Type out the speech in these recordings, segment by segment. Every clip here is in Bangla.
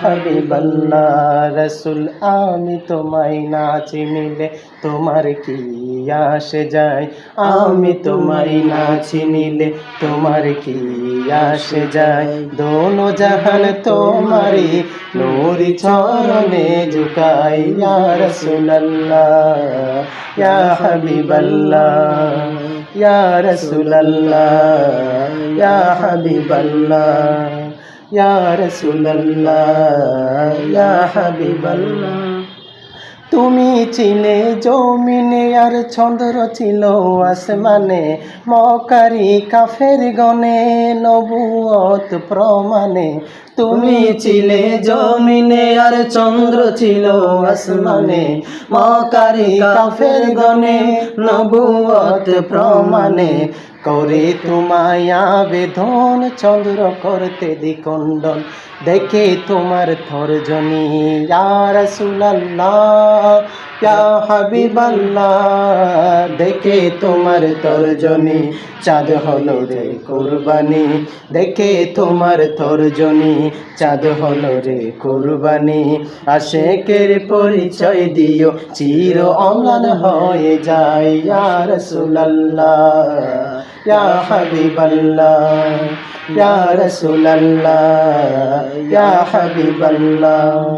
হাবিবাল্লাহ, রসুল, আমি তোমায় না চিনিলে তোমার কি আসে যায়? আমি তোমায় না চিনিলে তোমার কি আসে যায়? দোনো জাহান তোমারি নূরি চরণে ঝুকাই ইয়া রাসূলুল্লাহ, ইয়া হাবিবাল্লাহ, ইয়া রাসূলুল্লাহ, ইয়া হাবিবাল্লাহ। ইয়া হাবিবাল্লাহ তুমি ছিলে জমিনে আর চন্দ্র ছিল আসমানে, মকারি কাফের গনে নবুয়ত প্রমাণে। তুমি ছিলে জমিনে আর চন্দ্র ছিল আসমানে, মকারি কাফের গনে নবুয়ত প্রমাণে। করে তোমায় আবেদন চন্দ্র করতে দিকণ্ডন দেখে তোমার থরজনী আর রাসূলুল্লাহ। হাবিবাল্লাহ, দেখে তোমার তরজনী, চাঁদ হলো রে কুরবানি। দেখে তোমার তরজনী, চাঁদ হলো রে কুরবানি। আশেকের পরিচয় দিও, চির অম্লান হয়ে যায়, ইয়া রাসূলুল্লাহ। ইয়া হাবিবাল্লাহ ইয়া রাসূলুল্লাহ ইয়া হাবিবাল্লাহ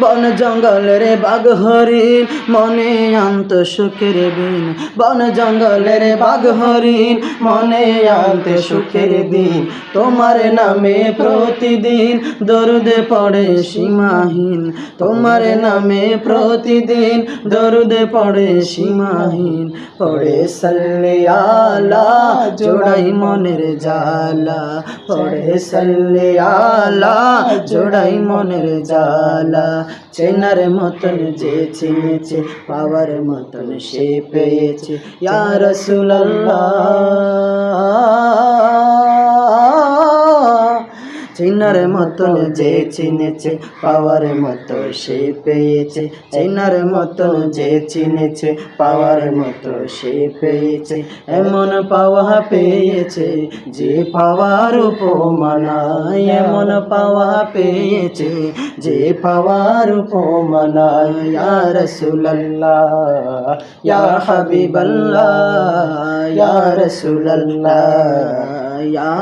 বন জঙ্গলের বাঘ হরিণ, মনে আন্ত সুখের দিন। বন জঙ্গলের বাঘ হরিণ, মনে আন্ত সুখের দিন। তোমার নামে প্রতিদিন দরুদে পড়ে সীমাহীন। তোমার নামে প্রতিদিন দরুদে পড়ে সীমাহীন। পড়ে সাল্লে আলা জোড়াই মনের জালা পড়ে সাল্লে আলা, জোড়াই মনের জালা চেনার মতন যে চিনেছে, পাওয়ার মতন সে পেয়েছে। ইয়া রাসূলুল্লাহ। চিনার মতন যে চিনেছে, পাওয়ার মতো সে পেয়েছে। চিনার মতন যে চিনেছে, পাওয়ার মতো সে পেয়েছে। এমন পাওয়া পেয়েছে যে পাওয়ার উপমানায় এমন পাওয়া পেয়েছে যে পাওয়ার উপমানায় ইয়া রাসূলুল্লাহ, ইয়া হাবিবাল্লাহ, ইয়া রাসূলুল্লাহ, ইয়া